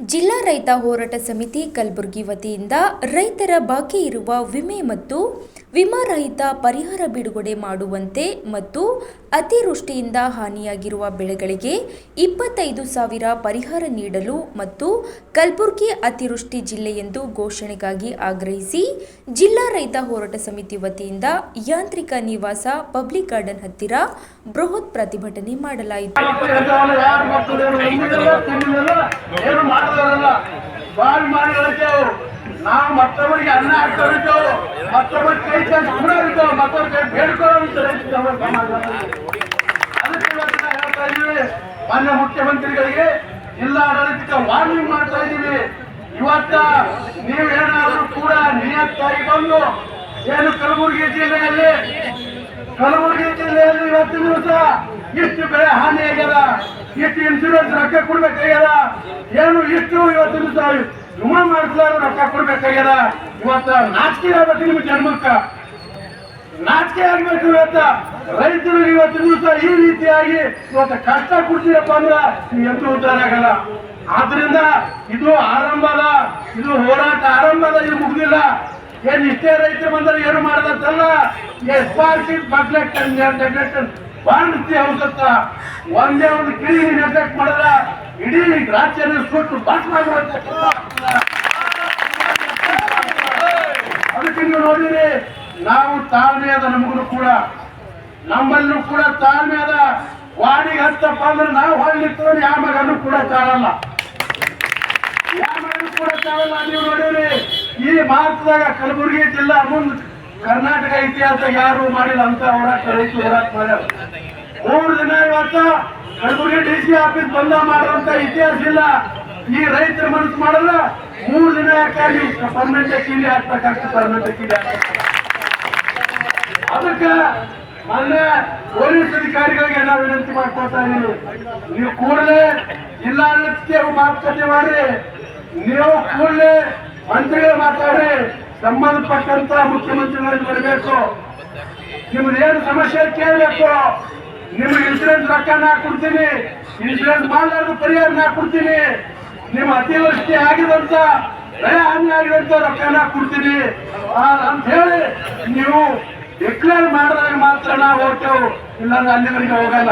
ಜಿಲ್ಲಾ ರೈತ ಹೋರಾಟ ಸಮಿತಿ ಕಲಬುರಗಿ ವತಿಯಿಂದ ರೈತರ ಬಾಕಿ ಇರುವ ವಿಮೆ ಮತ್ತು ವಿಮಾ ರಹಿತ ಪರಿಹಾರ ಬಿಡುಗಡೆ ಮಾಡುವಂತೆ ಮತ್ತು ಅತಿವೃಷ್ಟಿಯಿಂದ ಹಾನಿಯಾಗಿರುವ ಬೆಳೆಗಳಿಗೆ ಇಪ್ಪತ್ತೈದು ಸಾವಿರ ಪರಿಹಾರ ನೀಡಲು ಮತ್ತು ಕಲಬುರಗಿ ಅತಿವೃಷ್ಟಿ ಜಿಲ್ಲೆಯೆಂದು ಘೋಷಣೆಗಾಗಿ ಆಗ್ರಹಿಸಿ ಜಿಲ್ಲಾ ರೈತ ಹೋರಾಟ ಸಮಿತಿ ವತಿಯಿಂದ ಯಾಂತ್ರಿಕ ನಿವಾಸ ಪಬ್ಲಿಕ್ ಗಾರ್ಡನ್ ಹತ್ತಿರ ಬೃಹತ್ ಪ್ರತಿಭಟನೆ ಮಾಡಲಾಯಿತು. ಎಂತವಲ್ಲ ಮಾಡಿ ಮಾಡಿರ್ತೇವೆ ನಾವು ಮತ್ತೊಬ್ಬರಿಗೆ ಅನ್ನ ಹಾಕ್ತೇವೆ ಮತ್ತೊಬ್ಬರ ಕೈ ಚಾಚಿ ಕುಡಿಯೋರಿದ್ದೇವೆ ಮತ್ತೊಬ್ಬರ ಕೈ ಬೇಡ್ಕೊಳ್ಳೋರಿದ್ದಾರೆ ಅದಕ್ಕೆ ಹೇಳ್ತಾ ಇದ್ದೀವಿ, ಮಾನ್ಯ ಮುಖ್ಯಮಂತ್ರಿಗಳಿಗೆ ಜಿಲ್ಲಾಡಳಿತಕ್ಕೆ ವಾರ್ನಿಂಗ್ ಮಾಡ್ತಾ ಇದ್ದೀವಿ. ಇವತ್ತ ನೀವೇನಾದ್ರೂ ಕೂಡ ನಿಯತ್ತಾಗಿ ಬಂದು ಏನು ಕಲಬುರಗಿ ಜಿಲ್ಲೆಯಲ್ಲಿ ಕಲಬುರಗಿ ಜಿಲ್ಲೆಯಲ್ಲಿ ಇವತ್ತಿನ ದಿವಸ ಇಷ್ಟು ಬೆಳೆ ಹಾನಿ ಇಷ್ಟು ಇನ್ಸೂರೆನ್ಸ್ ರೊಕ್ಕ ಕೊಡ್ಬೇಕಾಗ್ಯದ? ಏನು ಇಷ್ಟು ಇವತ್ತು ವಿಮಾ ಮಾಡಿಸ್ಲಾರ ರೊಕ್ಕ ಕೊಡ್ಬೇಕಾಗ್ಯದ? ಇವತ್ತ ನಾಚಿಕೆ ಆಗ್ಬೇಕು ನಿಮ್ಮ ಜನ್ಮಕ್ಕ. ನಾಚಿಕೆ ಆಗ್ಬೇಕು ಇವತ್ತ. ರೈತರು ಇವತ್ತು ದಿವಸ ಈ ರೀತಿಯಾಗಿ ಇವತ್ತು ಕಷ್ಟ ಕೊಡ್ತೀರಪ್ಪ ಅಂದ್ರ ನೀವು ಎಂತೂ ಉದ್ದಾರ ಆಗಲ್ಲ. ಆದ್ರಿಂದ ಇದು ಆರಂಭದ ಇದು ಹೋರಾಟ ಆರಂಭದ ಇದು ಮುಗ್ದಿಲ್ಲ. ಏನ್ ಇಷ್ಟೇ ರೈತರು ಬಂದ್ರೆ ಏನು ಮಾಡದಂತಲ್ಲ? ಪಾರ್ಟಿ ಬಗ್ಲೆಕ್ಟನ್ ನೆಗ್ಲೆಕ್ಟನ್ ಬಾಣಿಸ್ತಿ ಔಷಧ ಒಂದೇ ಒಂದು ಕಿಳಿ ಅಟ್ಯಾಕ್ ಮಾಡಿದ್ರ ಇಡೀ ರಾಜ್ಯನ ಸುಟ್ಟು ಭಾಷಣ. ಅದಕ್ಕೆ ನೀವು ನೋಡಿರಿ, ನಾವು ತಾಳ್ಮೆ ಅದ ನಮಗೂ ಕೂಡ, ನಮ್ಮಲ್ಲೂ ಕೂಡ ತಾಳ್ಮೆ ಅದ ವಾಡಿಗೆ ಹತ್ತಪ್ಪ ಅಂದ್ರೆ ನಾವು ಹೊಳ್ಳಿರ್ತೇವೆ ಯಾವ ಮಗನೂ ಕೂಡ ತಾಳಲ್ಲ ಯಾವ ಮಗನೂ ಕೂಡ ತಾಳಲ್ಲ ನೀವು ನೋಡಿರಿ, ಈ ಭಾರತದಾಗ ಕಲಬುರಗಿ ಜಿಲ್ಲಾ ಮುಂದ್ ಕರ್ನಾಟಕ ಇತಿಹಾಸ ಯಾರು ಮಾಡಿಲ್ಲ ಅಂತ ಹೋರಾಟ ಹೋರಾಟ ಮಾಡ್ಯಾರ. ಮೂರು ದಿನ ಇವತ್ತು ಕಲಬುರಗಿ ಡಿ ಸಿ ಆಫೀಸ್ ಬಂದ ಮಾಡುವಂತ ಇತಿಹಾಸ ಇಲ್ಲ. ಈ ರೈತರ ಮನಸ್ಸು ಮಾಡಲ್ಲ. ಮೂರು ದಿನ ಯಾಕಾಗಿ ಪರ್ಮನೆಂಟ್ ಕೀಲಿ ಹಾಕ್ಬೇಕಾಗ್ತದೆ ಪರ್ಮನೆಂಟ್ ಕೀಲಿ ಅದಕ್ಕೆ ಮೊನ್ನೆ ಪೊಲೀಸ್ ಅಧಿಕಾರಿಗಳಿಗೆ ನಾವು ವಿನಂತಿ ಮಾಡ್ಕೊಳ್ತಾ ಇದೀವಿ. ನೀವು ಕೂಡಲೇ ಜಿಲ್ಲಾಡಳಿತಕ್ಕೆ ಮಾತುಕತೆ ಮಾಡ್ರಿ ನೀವು ಕೂಡಲೇ ಮಂತ್ರಿಗಳು ಮಾತಾಡಿ. ಸಂಬಂಧಪಟ್ಟಂತ ಮುಖ್ಯಮಂತ್ರಿಗಳಿಗೆ ಬರಬೇಕು. ಏನು ಸಮಸ್ಯೆ ಕೇಳಬೇಕು? ನಿಮ್ಗೆ ಇನ್ಸೂರೆನ್ಸ್ ರೊಕ್ಕ ನಾ ಕೊಡ್ತೀನಿ. ಇನ್ಸೂರೆನ್ಸ್ ಮಾಡಲಾರ್ದು ಪರಿಹಾರ ನಾ ಕೊಡ್ತೀನಿ. ನಿಮ್ಮ ಅತಿವೃಷ್ಟಿ ಆಗಿದಂತ ಬೆಳೆ ಹಾನಿ ಆಗಿದಂತ ರೊಕ್ಕ ನಾ ಕೊಡ್ತೀನಿ ಅಂತ ಹೇಳಿ ನೀವು ಡಿಕ್ಲೇರ್ ಮಾಡಿದಾಗ ಮಾತ್ರ ನಾವು ಹೋಗ್ತೇವೆ ಇಲ್ಲಾಂದ್ರೆ ಅಲ್ಲಿವರೆಗೆ ಹೋಗಲ್ಲ.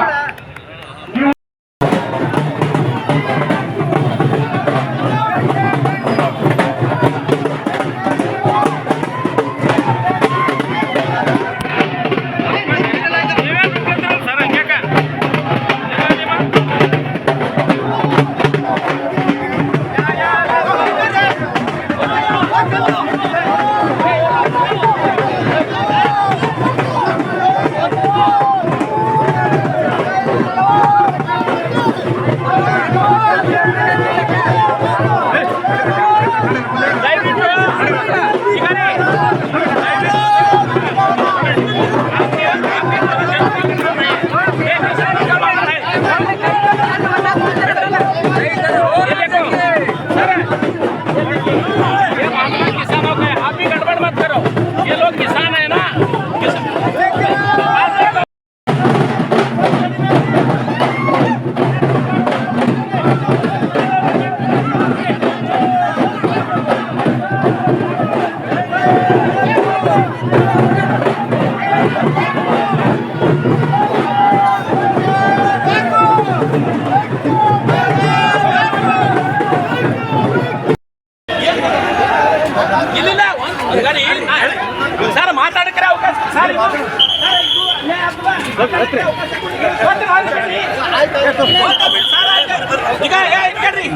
ಸರ್ ಮಾತಾಡಕ್ಕೆ ಅವಕಾಶ ಸರ್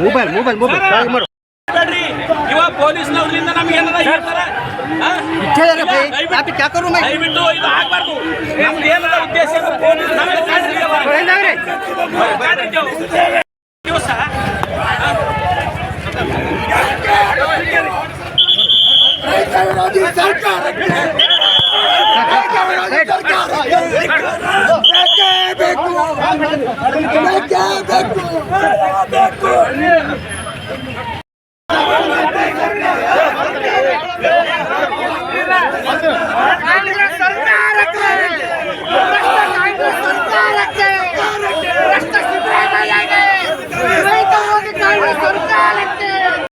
ಮೊಬೈಲ್ ಮೊಬೈಲ್ ಮೊಬೈಲ್ ಇವಾಗ ಪೊಲೀಸ್ನವ್ರಿಂದ ನಮ್ಗೆ ಏನಾರ ಹೇಳ್ತಾರೆ ದಯವಿಟ್ಟು ಇದು ಆಗ್ಬಾರ್ದು ನಮ್ದು ಏನಾರ ಉದ್ದೇಶ ಪೊಲೀಸ್ ದಿವಸ ಸರ್ಕಾರಕ್ಕೆ ಸರ್ಕಾರ ಕಾಡ್ರಿ ದೇವ್. ದಿವಸ ಬೇಕು